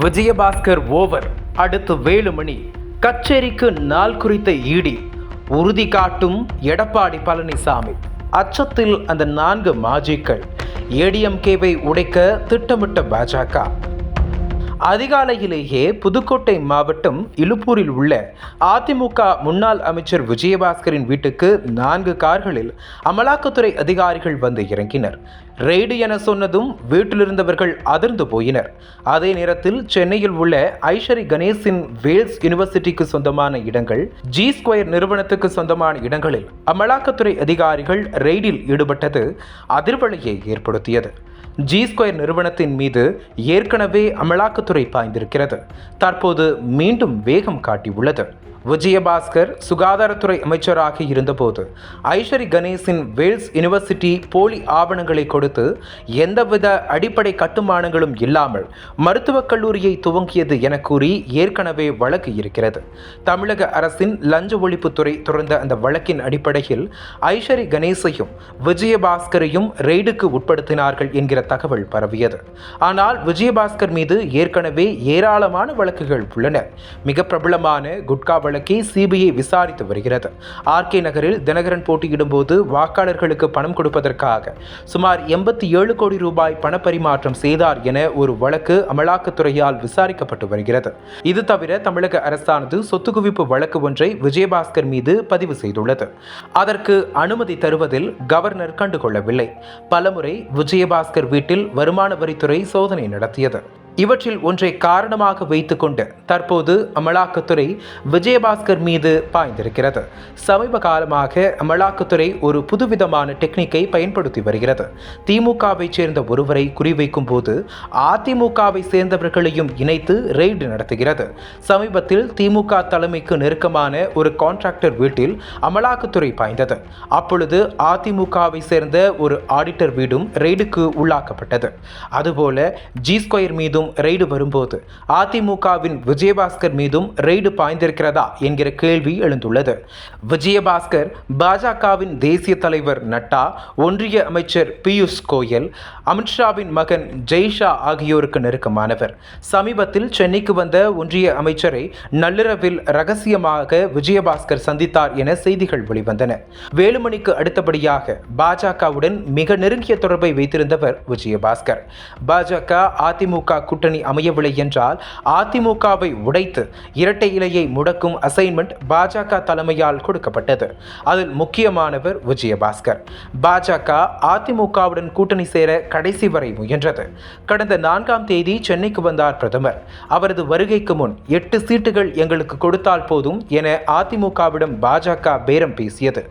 Vijayabaskar over. அடுத்து வேலுமணி. கச்சேரிக்கு நாள் குறித்த ஈடி. உறுதி காட்டும் எடப்பாடி பழனிசாமி. அச்சத்தில் அந்த நான்கு மாஜிக்கள். ஏடிஎம்கேவை உடைக்க திட்டமிட்ட பாஜக. அதிகாலையிலேயே புதுக்கோட்டை மாவட்டம் இலுப்பூரில் உள்ள அதிமுக முன்னாள் அமைச்சர் விஜயபாஸ்கரின் வீட்டுக்கு நான்கு கார்களில் அமலாக்கத்துறை அதிகாரிகள் வந்து இறங்கினர். ரெய்டு என சொன்னதும் வீட்டிலிருந்தவர்கள் அதிர்ந்து போயினர். அதே நேரத்தில் சென்னையில் உள்ள ஐஷரி கணேசின் வேல்ஸ் யூனிவர்சிட்டிக்கு சொந்தமான இடங்கள் ஜி ஸ்கொயர் நிறுவனத்துக்கு சொந்தமான இடங்களில் அமலாக்கத்துறை அதிகாரிகள் ரெய்டில் ஈடுபட்டது அதிர்வலையை ஏற்படுத்தியது. ஜி ஸ்கொயர் நிறுவனத்தின் மீது ஏற்கனவே அமலாக்கத்துறை பாய்ந்திருக்கிறது. தற்போது மீண்டும் வேகம் காட்டியுள்ளது. விஜயபாஸ்கர் சுகாதாரத்துறை அமைச்சராக இருந்தபோது ஐஸ்வரி கணேசின் வேல்ஸ் யூனிவர்சிட்டி போலி ஆவணங்களை கொடுத்து எந்தவித அடிப்படை கட்டுமானங்களும் இல்லாமல் மருத்துவக் கல்லூரியை துவங்கியது என கூறி ஏற்கனவே வழக்கு இருக்கிறது. தமிழக அரசின் லஞ்ச ஒழிப்புத்துறை தொடர்ந்த அந்த வழக்கின் அடிப்படையில் ஐஸ்வரி கணேசையும் விஜயபாஸ்கரையும் ரெய்டுக்கு உட்படுத்தினார்கள் என்கிற தகவல் பரவியது. ஆனால் விஜயபாஸ்கர் மீது ஏற்கனவே ஏராளமான வழக்குகள் உள்ளன. மிக பிரபலமான குட்கா வழக்கை சிபிஐ விசாரித்து வருகிறது. ஆர்கே நகரில் தினகரன் போட்டியிடும்போது வாக்காளர்களுக்கு பணம் கொடுப்பதற்காக சுமார் எண்பத்தி ஏழு கோடி ரூபாய் பணப்பரிமாற்றம் செய்தார் என ஒரு வழக்கு அமலாக்கத்துறையால் விசாரிக்கப்பட்டு வருகிறது. இது தவிர தமிழக அரசானது சொத்து குவிப்பு வழக்கு ஒன்றை விஜயபாஸ்கர் மீது பதிவு செய்துள்ளது. அதற்கு அனுமதி தருவதில் கவர்னர் கண்டுகொள்ளவில்லை. பலமுறை விஜயபாஸ்கர் வீட்டில் வருமான வரித்துறை சோதனை நடத்தியது. இவற்றில் ஒன்றை காரணமாக வைத்துக்கொண்டு தற்போது அமலாக்கத்துறை விஜயபாஸ்கர் மீது பாய்ந்திருக்கிறது. சமீப காலமாக அமலாக்கத்துறை ஒரு புதுவிதமான டெக்னிக்கை பயன்படுத்தி வருகிறது. திமுகவை சேர்ந்த ஒருவரை குறிவைக்கும் போது அதிமுகவை சேர்ந்தவர்களையும் இணைத்து ரெய்டு நடத்துகிறது. சமீபத்தில் திமுக தலைமைக்கு நெருக்கமான ஒரு கான்ட்ராக்டர் வீட்டில் அமலாக்கத்துறை பாய்ந்தது. அப்பொழுது அதிமுகவை சேர்ந்த ஒரு ஆடிட்டர் வீடும் ரெய்டுக்கு உள்ளாக்கப்பட்டது. அதுபோல ஜி ஸ்கொயர் மீதும் மீதும் ரெய்டு வரும்போது அதிமுகவின் விஜயபாஸ்கர் மீதும் ரெய்டு பாய்ந்திருக்கிறதா என்கிற கேள்வி எழுந்துள்ளது. விஜயபாஸ்கர் பாஜகவின் தேசிய தலைவர் நட்டா ஒன்றிய அமைச்சர் பியூஷ் கோயல் அமித்ஷாவின் மகன் ஜெய்ஷா ஆகியோருக்கு நெருக்கமானவர். சமீபத்தில் சென்னைக்கு வந்த ஒன்றிய அமைச்சரை நள்ளிரவில் ரகசியமாக விஜயபாஸ்கர் சந்தித்தார் என செய்திகள் வெளிவந்தன. வேலுமணிக்கு அடுத்தபடியாக பாஜகவுடன் மிக நெருங்கிய தொடர்பை வைத்திருந்தவர் விஜயபாஸ்கர். பாஜக அதிமுக கூட்டணி அமையவில்லை என்றால் அதிமுகவை உடைத்து இரட்டை இலையை முடக்கும் அசைன்மெண்ட் பாஜக தலைமையால் கொடுக்கப்பட்டது. அதில் முக்கியமானவர் விஜயபாஸ்கர். பாஜக அதிமுகவுடன் கூட்டணி சேர கடைசி வரை முயன்றது. கடந்த நான்காம் தேதி சென்னைக்கு வந்தார் பிரதமர். அவரது வருகைக்கு முன் எட்டு சீட்டுகள் எங்களுக்கு கொடுத்தால் போதும் என அதிமுகவிடம் பாஜக பேரம் பேசியது.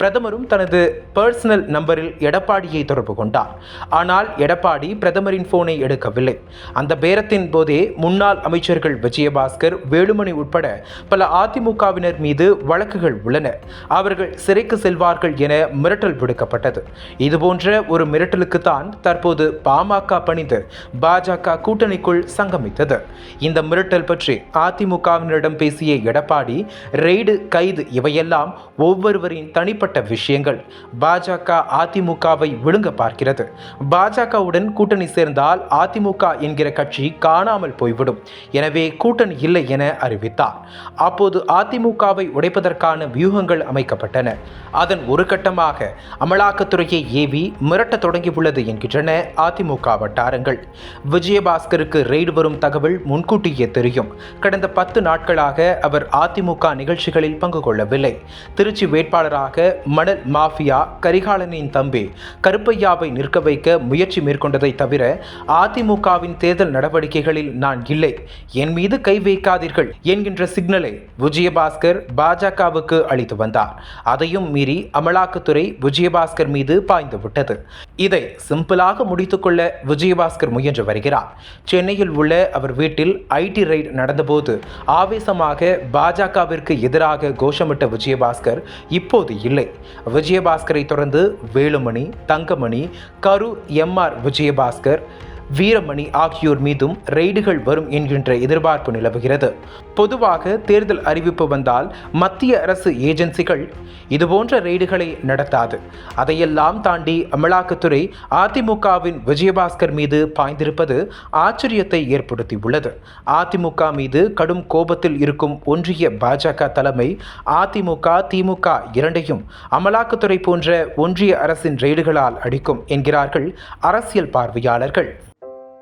பிரதமரும் தனது பர்சனல் நம்பரில் எடப்பாடியை தொடர்பு கொண்டார். ஆனால் எடப்பாடி பிரதமரின் போனை எடுக்கவில்லை. அந்த பேரத்தின் போதே முன்னாள் அமைச்சர்கள் விஜயபாஸ்கர் வேலுமணி உட்பட பல அதிமுகவினர் மீது வழக்குகள் உள்ளன. அவர்கள் சிறைக்கு செல்வார்கள் என மிரட்டல் விடுக்கப்பட்டது. இதுபோன்ற ஒரு மிரட்டலுக்குத்தான் தற்போது பாமக பணிந்து பாஜக கூட்டணிக்குள் சங்கமித்தது. இந்த மிரட்டல் பற்றி அதிமுகவினரிடம் பேசிய எடப்பாடி ரெய்டு கைது இவையெல்லாம் ஒவ்வொருவரின் தனிப்பட்ட விஷயங்கள். பாஜக அதிமுகவை விழுங்க பார்க்கிறது. பாஜகவுடன் கூட்டணி சேர்ந்தால் அதிமுக என்கிற கட்சி காணாமல் போய்விடும். எனவே கூட்டணி இல்லை என அறிவித்தார். அப்போது அதிமுகவை உடைப்பதற்கான வியூகங்கள் அமைக்கப்பட்டன. அதன் ஒரு கட்டமாக அமலாக்கத்துறையை ஏவி மிரட்ட தொடங்கியுள்ளது என்கின்றன அதிமுக வட்டாரங்கள். விஜயபாஸ்கருக்கு ரெய்டு வரும் தகவல் முன்கூட்டியே தெரியும். கடந்த பத்து நாட்களாக அவர் அதிமுக நிகழ்ச்சிகளில் பங்கு கொள்ளவில்லை. திருச்சி வேட்பாளராக மணல் மாஃபியா கரிகாலனின் தம்பி கருப்பையாவை நிற்க வைக்க முயற்சி மேற்கொண்டதை தவிர அதிமுகவின் தேர்தல் நடவடிக்கைகளில் நான் இல்லை. என் மீது கை வைக்காதீர்கள் என்கின்ற சிக்னலை விஜயபாஸ்கர் பாஜகவுக்கு அளித்து வந்தார். அதையும் மீறி அமலாக்கத்துறை விஜயபாஸ்கர் மீது பாய்ந்து விட்டது. இதை சிம்பிளாக முடித்துக்கொள்ள விஜயபாஸ்கர் முயன்று வருகிறார். சென்னையில் உள்ள அவர் வீட்டில் ஐடி ரைட் நடந்தபோது ஆவேசமாக பாஜகவிற்கு எதிராக கோஷமிட்ட விஜயபாஸ்கர் இப்போது இல்லை. விஜயபாஸ்கரை தொடர்ந்து வேலுமணி தங்கமணி கரு எம் ஆர் விஜயபாஸ்கர் வீரமணி ஆகியோர் மீதும் ரெய்டுகள் வரும் என்கின்ற எதிர்பார்ப்பு நிலவுகிறது. பொதுவாக தேர்தல் அறிவிப்பு வந்தால் மத்திய அரசு ஏஜென்சிகள் இதுபோன்ற ரெய்டுகளை நடத்தாது. அதையெல்லாம் தாண்டி அமலாக்கத்துறை அதிமுகவின் விஜயபாஸ்கர் மீது பாய்ந்திருப்பது ஆச்சரியத்தை ஏற்படுத்தியுள்ளது. அதிமுக மீது கடும் கோபத்தில் இருக்கும் ஒன்றிய பாஜக தலைமை அதிமுக திமுக இரண்டையும் அமலாக்கத்துறை போன்ற ஒன்றிய அரசின் ரெய்டுகளால் அடிக்கும் என்கிறார்கள் அரசியல் பார்வையாளர்கள்.